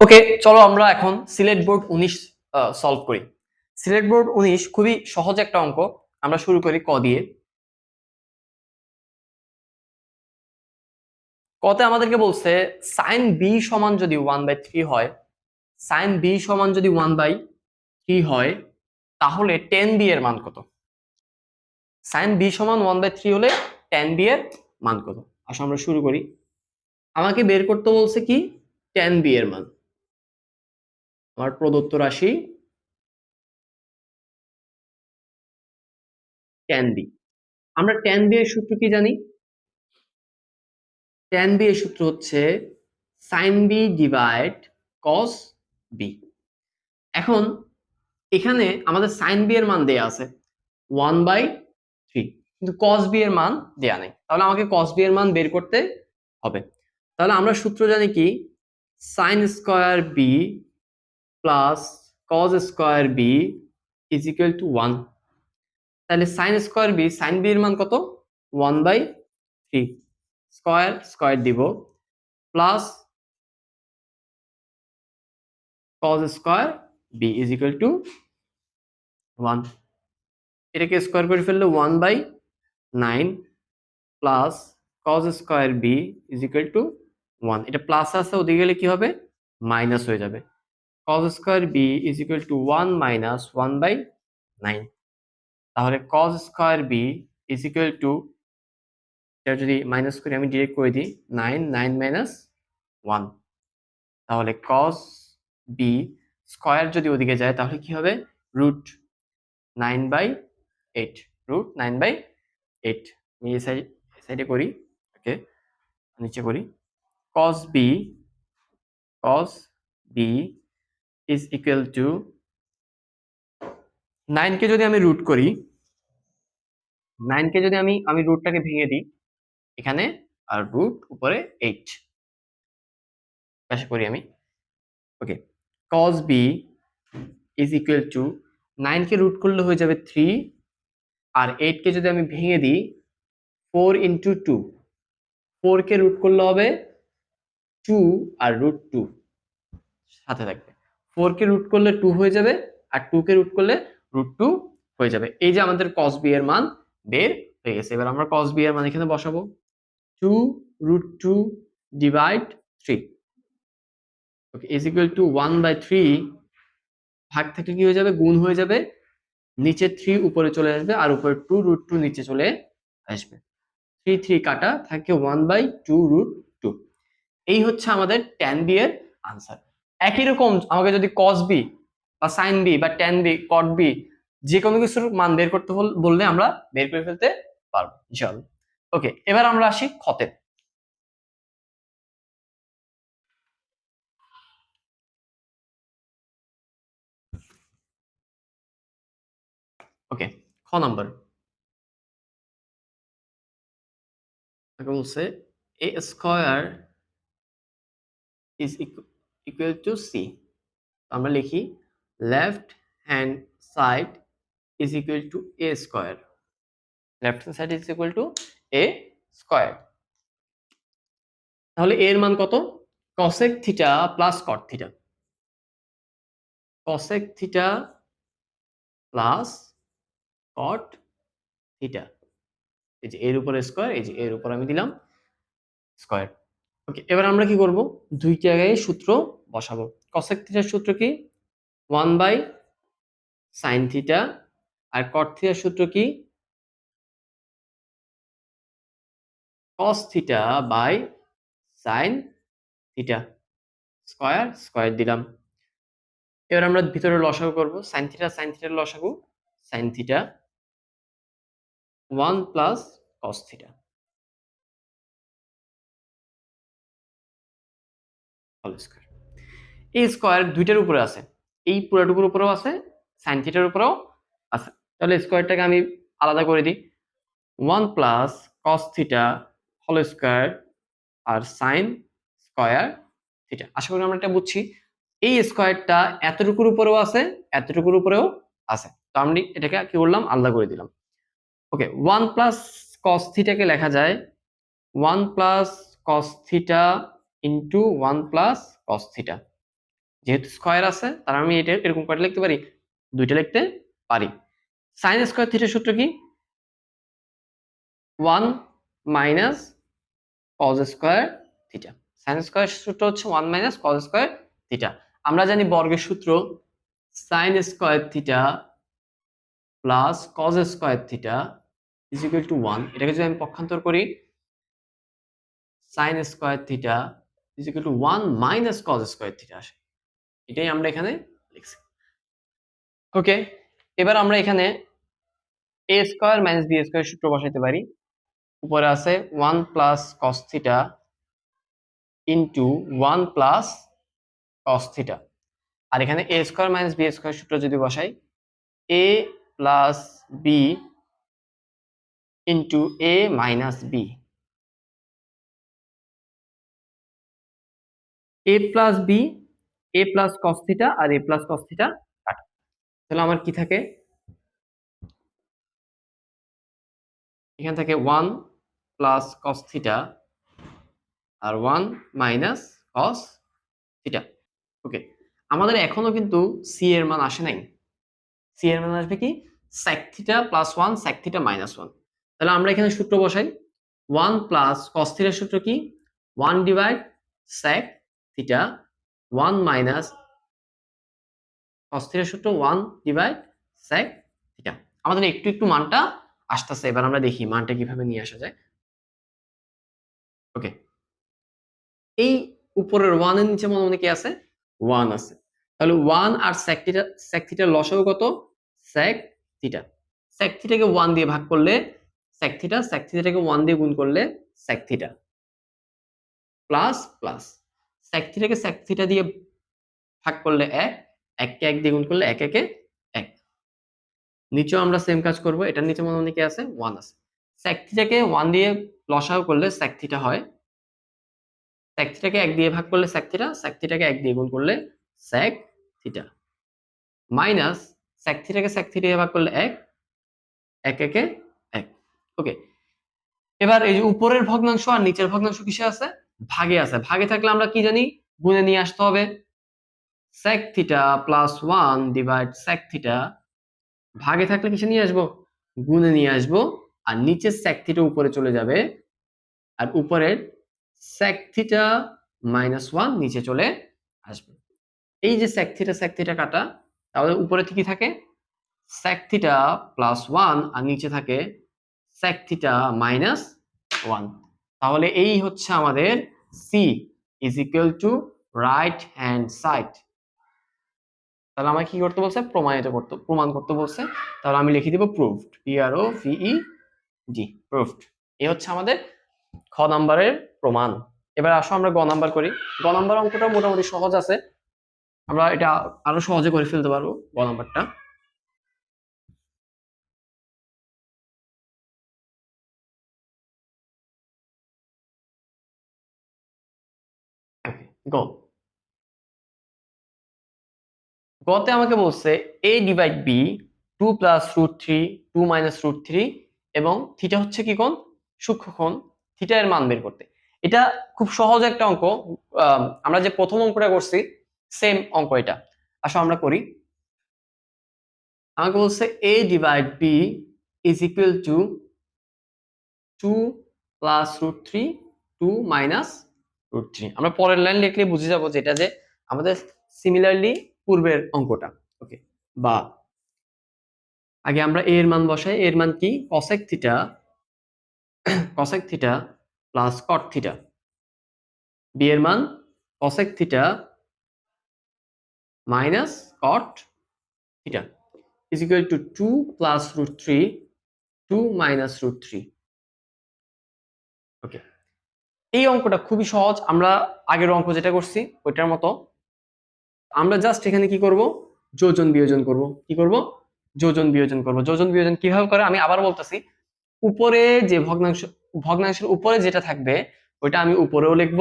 ওকে চলো আমরা এখন সিলেট বোর্ড উনিশ সলভ করি। সিলেট বোর্ড উনিশ খুবই সহজ একটা অঙ্ক। আমরা শুরু করি ক দিয়ে। কতে আমাদেরকে বলছে সাইন বি সমান যদি ওয়ান বাই থ্রি হয় সাইন বি সমান যদি ওয়ান বাই থ্রি হয়, তাহলে টেন বি এর মান কত? সাইন বি সমান ওয়ান বাই থ্রি হলে টেন বি এর মান কত? আসলে আমরা শুরু করি। আমাকে বের করতে বলছে কি? টেন বি এর মান। আমার প্রদত্ত রাশি টেন বি আমরা টেন বি এর সূত্র কি জানি? টেন বি এর সূত্র হচ্ছে sine B divide cos B এখন এখানে আমাদের সাইন বি এর মান দেয়া আছে ওয়ান বাই থ্রি কিন্তু কস বি এর মান দেয়া নেই। তাহলে আমাকে কস বি এর মান বের করতে হবে। তাহলে আমরা সূত্র জানি কি? Sine square B plus cos square B is equal to one তাহলে sine square B sine B এর মান কত? One by three square square দিব plus cos square B is equal to one এটাকে স্কোয়ার করে ফেললে one by nine plus cos square B is equal to one এটা plus আছে, ওদিকে গেলে কি হবে? মাইনাস হয়ে যাবে। Cos square B is equal to one minus one by nine তাহলে cos square B is equal to এটা যদি মাইনাস করে আমি ডিরেক্ট করে দিই নাইন নাইন মাইনাস ওয়ান তাহলে cos বি স্কয়ার যদি ওদিকে যায়, তাহলে কি হবে? Root nine by eight root nine by eight আমি এই সাইড সাইডে করি ওকে নিচে করি। cos বি cos বি is equal to 9 কে যদি আমি রুট করি 9 কে যদি আমি আমি রুটটাকে ভেঙে দিই, এখানে আর রুট উপরে 8 আশা করি আমি। Okay cos b is equal to 9 কে রুট করলে হয়ে যাবে 3 আর 8 কে যদি আমি ভেঙে দিই 4 into 2 4 কে রুট করলে হবে 2 আর রুট 2 সাথে থাকবে। ফোর কে রুট করলে টু হয়ে যাবে আর টু কে রুট করলে রুট টু হয়ে যাবে। এই যে আমাদের কস বি এর মান বের হয়ে গেছে। এবার আমরা কস বি এর মান এখানে বসাবো। Two root two divide three okay is equal to one by three ভাগ থেকে কি হয়ে যাবে? গুণ হয়ে যাবে। নিচে থ্রি উপরে চলে আসবে আর উপরে টু রুট টু নিচে চলে আসবে। থ্রি থ্রি কাটা থাকে one by two root two এই হচ্ছে আমাদের ট্যান বি এর আনসার একই রকম আমাকে যদি কস বি বা সাইন বি বা ট্যান বি কট বি যে কোনো কিছুর মান বের করতে বললে আমরা বের করে ফেলতে পারব, ইনশাআল্লাহ। ওকে, এবার আমরা আসি ক্ষতে ওকে, খ নাম্বার। বলছে A square is equal to C আমরা লিখি left hand side is equal to A square left hand side is equal to A square তাহলে এর মান কত? Cosec theta plus cot theta cosec theta plus cot theta এই যে এর উপরে স্কোয়ার এই যে এর উপর আমি দিলাম স্কোয়ার ওকে এবার আমরা কি করব? দুই জায়গায় সূত্র বসাবো। কসেক থিটার সূত্র কি? ওয়ান বাই সাইন থিটা আর কট থিটার সূত্র কি? Cos theta by sine theta square square দিলাম। এবার আমরা ভিতরে লসাগু করব। সাইন থিটা সাইন থিটার লসাগু। Sine theta one plus cos theta whole square এই স্কোয়ার দুইটার উপরে আছে। এই পুরাটুকুর উপরেও আছে সাইন থিটার উপরেও আছে। তাহলে স্কোয়ারটাকে আমি আলাদা করে দিই। One plus cos theta whole square আর সাইন স্কয়ার থিটা আশা করি আমরা এটা বুঝছি। এই স্কোয়ারটা এতটুকুর উপরেও আছে, এতটুকুর উপরেও আছে। তো আমি এটাকে কি করলাম? আলাদা করে দিলাম। ওকে ওয়ান প্লাস কস থিটাকে লেখা যায়। One plus cos theta into one plus cos theta যেহেতু স্কয়ার আছে তার আমি এটা এরকম কয়টা লিখতে পারি, দুইটা লিখতে পারি। সাইন স্কোয়ার থিটার সূত্র কি? One minus cos square theta sine square সূত্র হচ্ছে one minus cos square theta আমরা জানি বর্গের সূত্র sine square theta plus cos square theta is equal to one এটাকে যদি আমি পক্ষান্তর করি sine square theta is equal to one minus cos square theta আসে। এটাই আমরা এখানে লিখছি। ওকে এবার আমরা এখানে A square minus B square সূত্র বসাইতে পারি। উপরে আছে one plus cos theta into one plus cos theta আর এখানে A square minus B square সূত্র যদি বসাই A plus B into A minus B A plus B A plus cos theta R A plus cos theta কাটা। তাহলে আমার কি থাকে? এখান থেকে ওয়ান প্লাস কস থিটা আর one minus cos theta okay আমাদের এখনও কিন্তু সি এর মান আসে নাই। সি এর মান আসবে কি? sec theta plus one sec theta minus one তাহলে আমরা এখানে সূত্র বসাই। ওয়ান প্লাস কস থিটার সূত্র কি? One divide sec theta one minus cos থিটার সূত্র ওয়ান ডিভাইড sec থিটা আমাদের একটু একটু মানটা আসতেছে, এবার আমরা দেখি মানটা কীভাবে নিয়ে আসা যায়। ওকে এই উপরের ওয়ানের নিচে মনে মনে কি আছে? ওয়ান আছে। তাহলে ওয়ান আর sec থিটা sec থিটার লসাগু কত? sec থিটা sec থিটাকে ওয়ান দিয়ে ভাগ করলে sec থিটা sec থিটাকে ওয়ান দিয়ে গুণ করলে sec theta plus plus sec থিটাকে sec থিটা দিয়ে ভাগ করলে এক, এককে এক দিয়ে গুণ করলে এক, একে এক। নিচেও আমরা সেম কাজ করব, এটার নিচে মনে মনে কি আছে ওয়ান আছে। sec থিটাকে ওয়ান দিয়ে লসাগু করলে sec থিটা হয়। sec থিটাকে এক দিয়ে ভাগ করলে sec থিটা sec থিটাকে এক দিয়ে গুণ করলে sec থিটা মাইনাস sec থিটাকে sec থিটা দিয়ে ভাগ করলে এক এক, একে এক। ওকে এবার এই যে উপরের ভগ্নাংশ আর নিচের ভগ্নাংশ কিসে আছে? ভাগে আছে। ভাগে থাকলে আমরা কি জানি? গুণে নিয়ে আসতে হবে। sec theta plus one divide sec theta ভাগে থাকলে কিসে নিয়ে আসব? গুণে নিয়ে আসব। আর নিচে sec থিটা উপরে চলে যাবে। আর উপরের sec থিটা মাইনাস ওয়ান নিচে চলে আসবে। এই যে sec থিটা sec থিটা কাটা, তাহলে উপরে কি থাকে? sec থিটা প্লাস ওয়ান আর নিচে থাকে sec থিটা মাইনাস ওয়ান তাহলে এই হচ্ছে আমাদের C is equal to right hand side তাহলে আমাকে কি করতে বলছে? প্রমাণিত করতে, প্রমাণ করতে বলছে। তাহলে আমি লিখে দিব proofed P R O V G proofed এই হচ্ছে আমাদের খ নাম্বারের প্রমাণ। এবার আসো আমরা গ নাম্বার করি। গ নাম্বার অঙ্কটা মোটামুটি সহজ আছে। আমরা এটা আরও সহজে করে ফেলতে পারব, গ নাম্বারটা। গো। গতে আমাকে বলছে A divide B two plus root three two minus root three এবং থিটা হচ্ছে কি কোণ? সূক্ষ্মকোণ থিটা এর মান বের করতে। এটা খুব সহজ একটা অঙ্ক। আমরা যে প্রথম অঙ্কটা করছি সেম অঙ্ক এটা। আসো আমরা করি। আমাকে বলছে A divide B is equal to two plus root three two minus root three আমরা পরের লাইন লিখলে বুঝে যাব যেটা যে আমাদের সিমিলারলি পূর্বের অঙ্কটা। ওকে বা আগে আমরা এর মান বসাই। এর মান কি? Cosec theta cosec theta plus cot theta B এর মান cosec theta minus cot theta is equal to two plus root three two minus root three okay এই অঙ্কটা খুবই সহজ। আমরা আগের অঙ্ক যেটা করছি, ওইটার মতো। আমরা জাস্ট এখানে কি করব? যোজন বিয়োজন করব। কি করব? যোজন বিয়োজন করব। যোজন বিয়োজন কীভাবে করে? আমি আবার বলতেছি, উপরে যে ভগ্নাংশ, ভগ্নাংশের উপরে যেটা থাকবে, ওইটা আমি উপরেও লিখব।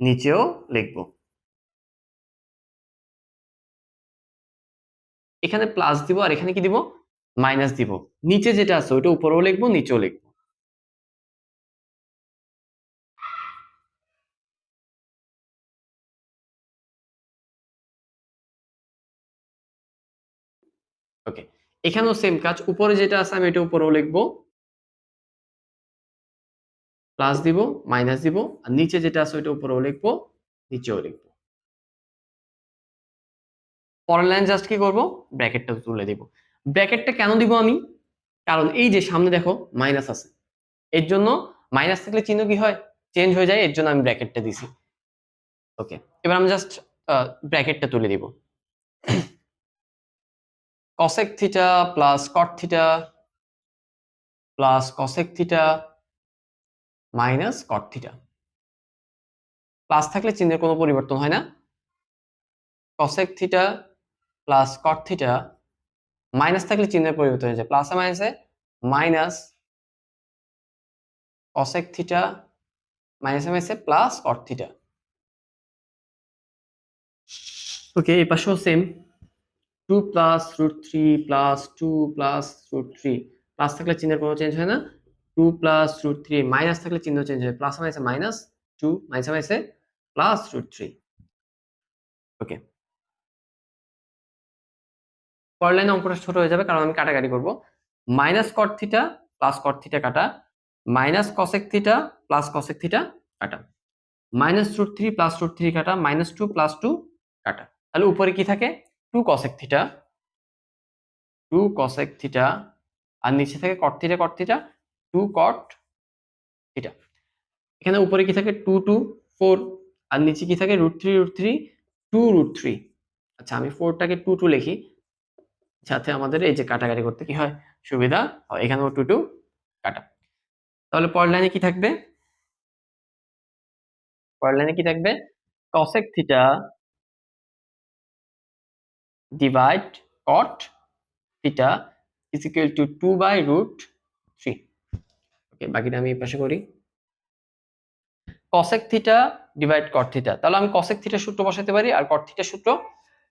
নিচেও লিখব। এখানে প্লাস দিব আর এখানে কি দিব? মাইনাস দিব। নিচে যেটা আছে, ওইটা উপরেও লিখব, নিচেও লিখব। ওকে এখানেও সেম কাজ, উপরে যেটা আছে, আমি এটা উপরেও লিখব। প্লাস দিব মাইনাস দিব, আর নিচে যেটা আছে, ওইটা উপরেও লিখব, নিচেও লিখব। পরের লাইন জাস্ট কি করব? ব্র্যাকেটটা তুলে দিব। ব্র্যাকেটটা কেন দিব আমি? কারণ এই যে সামনে দেখো মাইনাস আছে। এর জন্য মাইনাস থাকলে চিহ্ন কি হয়? চেঞ্জ হয়ে যায়, এর জন্য আমি ব্র্যাকেটটা দিছি। ওকে এবার আমি জাস্ট ব্র্যাকেটটা তুলে দিব। Cosec theta plus cot theta plus cosec theta minus cot theta plus থাকলে চিহ্নের কোনো পরিবর্তন হয় না। Cosec theta plus cot theta minus থাকলে চিহ্নের পরিবর্তন হয়ে যায়। প্লাসে মাইনাসে মাইনাস cosec থিটা মাইনাসে মাইনাসে প্লাস cot থিটা ওকে এই পাশেও same two plus root three plus two plus root three plus থাকলে চিহ্নের কোনো চেঞ্জ হয় না। Two plus root three minus থাকলে চিহ্ন চেঞ্জ হয়। প্লাস মাইনাসে মাইনাস টু মাইনাসে মাইনাসে প্লাস রুট থ্রি ওকে পরের লাইনে অঙ্কটা ছোট হয়ে যাবে, কারণ আমি কাটাকাটি করব। Minus cot theta plus cot theta কাটা minus cosec theta plus cosec theta কাটা। Minus root three plus root three কাটা মাইনাস টু প্লাস টু কাটা। তাহলে উপরে কি থাকে? Two cosec theta two cosec theta আর নিচে থাকে cot theta cot theta two cot theta এখানে উপরে কি থাকে? টু টু ফোর আর নিচে কি থাকে? Root three root three two root three আচ্ছা আমি ফোরটাকে টু টু লিখি। যাতে আমাদের এই যে কাটাকাটি করতে কি হয়? সুবিধা হয়। এখানেও টু টু কাটা। তাহলে পরের লাইনে কি থাকবে? পরের লাইনে কি থাকবে? Cosec theta divide cot theta is equal to two by root three okay বাকিটা আমি এই পাশে করি। Cosec theta divide cot theta তাহলে আমি কসেক থিটা সূত্র বসাতে পারি আর কট থিটা সূত্র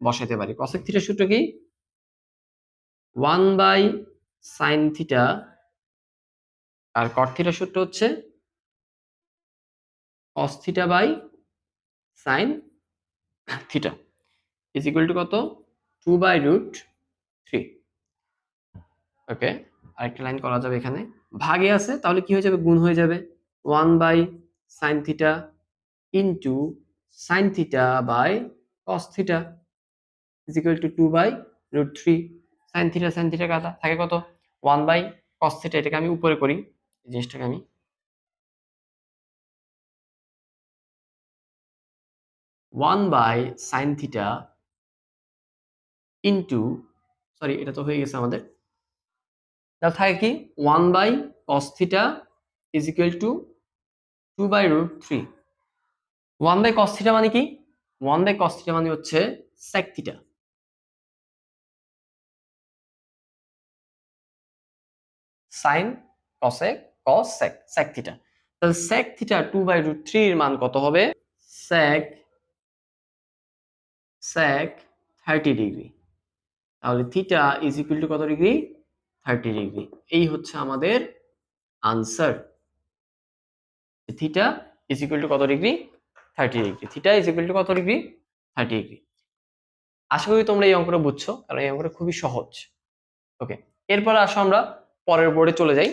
বসাতে পারি। কসেক থিটা সূত্র কি? ওয়ান বাই সাইন থিটা আর কট থিটা সূত্র হচ্ছে cos theta by sine theta is equal to কত? Two by root three okay আরেকটা লাইন করা যাবে এখানে। ভাগে আছে, তাহলে কি হয়ে যাবে? গুণ হয়ে যাবে। One by sine theta into sine theta by cos theta is equal to two by root three sine theta sine theta কাটা থাকে কত? ওয়ান বাই কস থিটা এটাকে আমি উপরে করি, এই জিনিসটাকে আমি। One by sine theta into sorry এটা তো হয়ে গেছে আমাদের। তাহলে থাকে কি? One by cos theta is equal to two by root three one by cos theta মানে কি? ওয়ান বাই কস থিটা মানে হচ্ছে sec theta sine cosec cos sec sec theta তাহলে sec theta two by root three এর মান কত হবে? Sec sec thirty degree তাহলে থিটা ইজ ইকুয়াল টু কত ডিগ্রি থার্টি ডিগ্রি এই হচ্ছে আমাদের answer theta is equal to কত degree thirty degree theta is equal to কত ডিগ্রি থার্টি ডিগ্রি আশা করি তোমরা এই অঙ্কটা বুঝছ, কারণ এই অঙ্কটা খুবই সহজ। ওকে এরপর আসো আমরা পরের বোর্ডে চলে যাই।